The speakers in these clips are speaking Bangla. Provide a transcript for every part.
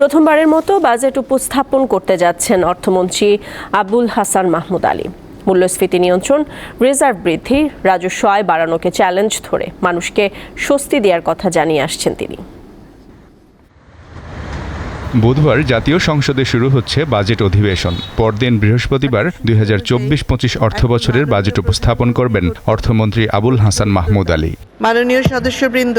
প্রথমবারের মতো বাজেট উপস্থাপন করতে যাচ্ছেন অর্থমন্ত্রী আবুল হাসান মাহমুদ আলী। মূল্যস্ফীতি নিয়ন্ত্রণ রিজার্ভ বৃদ্ধি রাজস্ব আয় বাড়ানোকে চ্যালেঞ্জ ধরে মানুষকে স্বস্তি দেওয়ার কথা জানিয়ে আসছেন তিনি। বুধবার জাতীয় সংসদে শুরু হচ্ছে বাজেট অধিবেশন। পরদিন বৃহস্পতিবার দুই হাজার চব্বিশ পঁচিশ অর্থ বছরের বাজেট উপস্থাপন করবেন অর্থমন্ত্রী আবুল হাসান মাহমুদ আলী। মাননীয় সদস্যবৃন্দ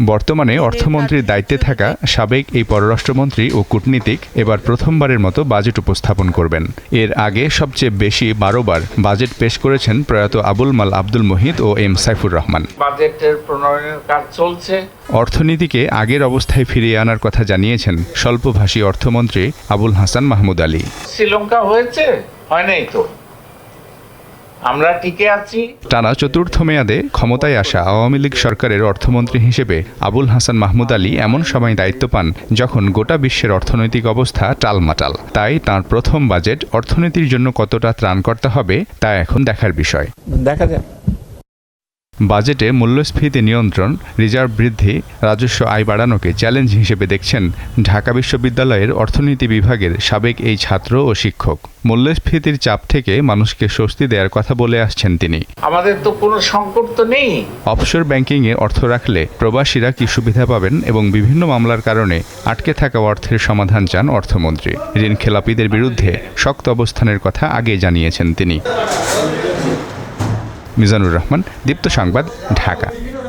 বর্তমানে অর্থমন্ত্রীর দায়িত্বে থাকা সাবেক এই পররাষ্ট্রমন্ত্রী ও কূটনীতিক এবার প্রথমবারের মতো বাজেট উপস্থাপন করবেন। এর আগে সবচেয়ে বেশি বারোবার বাজেট পেশ করেছেন প্রয়াত আবুল মাল আব্দুল মোহিত ও এম সাইফুর রহমান। বাজেটের প্রণয়নের কাজ চলছে। অর্থনীতিকে আগের অবস্থায় ফিরিয়ে আনার কথা জানিয়েছেন স্বল্পভাষী অর্থমন্ত্রী আবুল হাসান মাহমুদ আলী। শ্রীলঙ্কা হয়েছে? হয় নাই তো। আমরা টিকে আছি। টানা চতুর্থ মেয়াদে ক্ষমতায় আসা আওয়ামী লীগ সরকারের অর্থমন্ত্রী হিসেবে আবুল হাসান মাহমুদ আলী এমন সময় দায়িত্ব পান যখন গোটা বিশ্বের অর্থনৈতিক অবস্থা টালমাটাল। তাই তার প্রথম বাজেট অর্থনীতির জন্য কতটা ত্রাণকর্তা হবে তা এখন দেখার বিষয়। দেখা যাক। বাজেটে মূল্যস্ফীতি নিয়ন্ত্রণ রিজার্ভ বৃদ্ধি রাজস্ব আয় বাড়ানোকে চ্যালেঞ্জ হিসেবে দেখছেন ঢাকা বিশ্ববিদ্যালয়ের অর্থনীতি বিভাগের সাবেক এই ছাত্র ও শিক্ষক। মূল্যস্ফীতির চাপ থেকে মানুষকে স্বস্তি দেওয়ার কথা বলে আসছেন তিনি। আমাদের তো কোনো সংকট তো নেই। অফশোর ব্যাংকিংয়ে অর্থ রাখলে প্রবাসীরা কি সুবিধা পাবেন এবং বিভিন্ন মামলার কারণে আটকে থাকা অর্থের সমাধান চান অর্থমন্ত্রী। ঋণ খেলাপিদের বিরুদ্ধে শক্ত অবস্থানের কথা আগে জানিয়েছেন তিনি। মিজানুর রহমান দীপ্ত সংবাদ ঢাকা।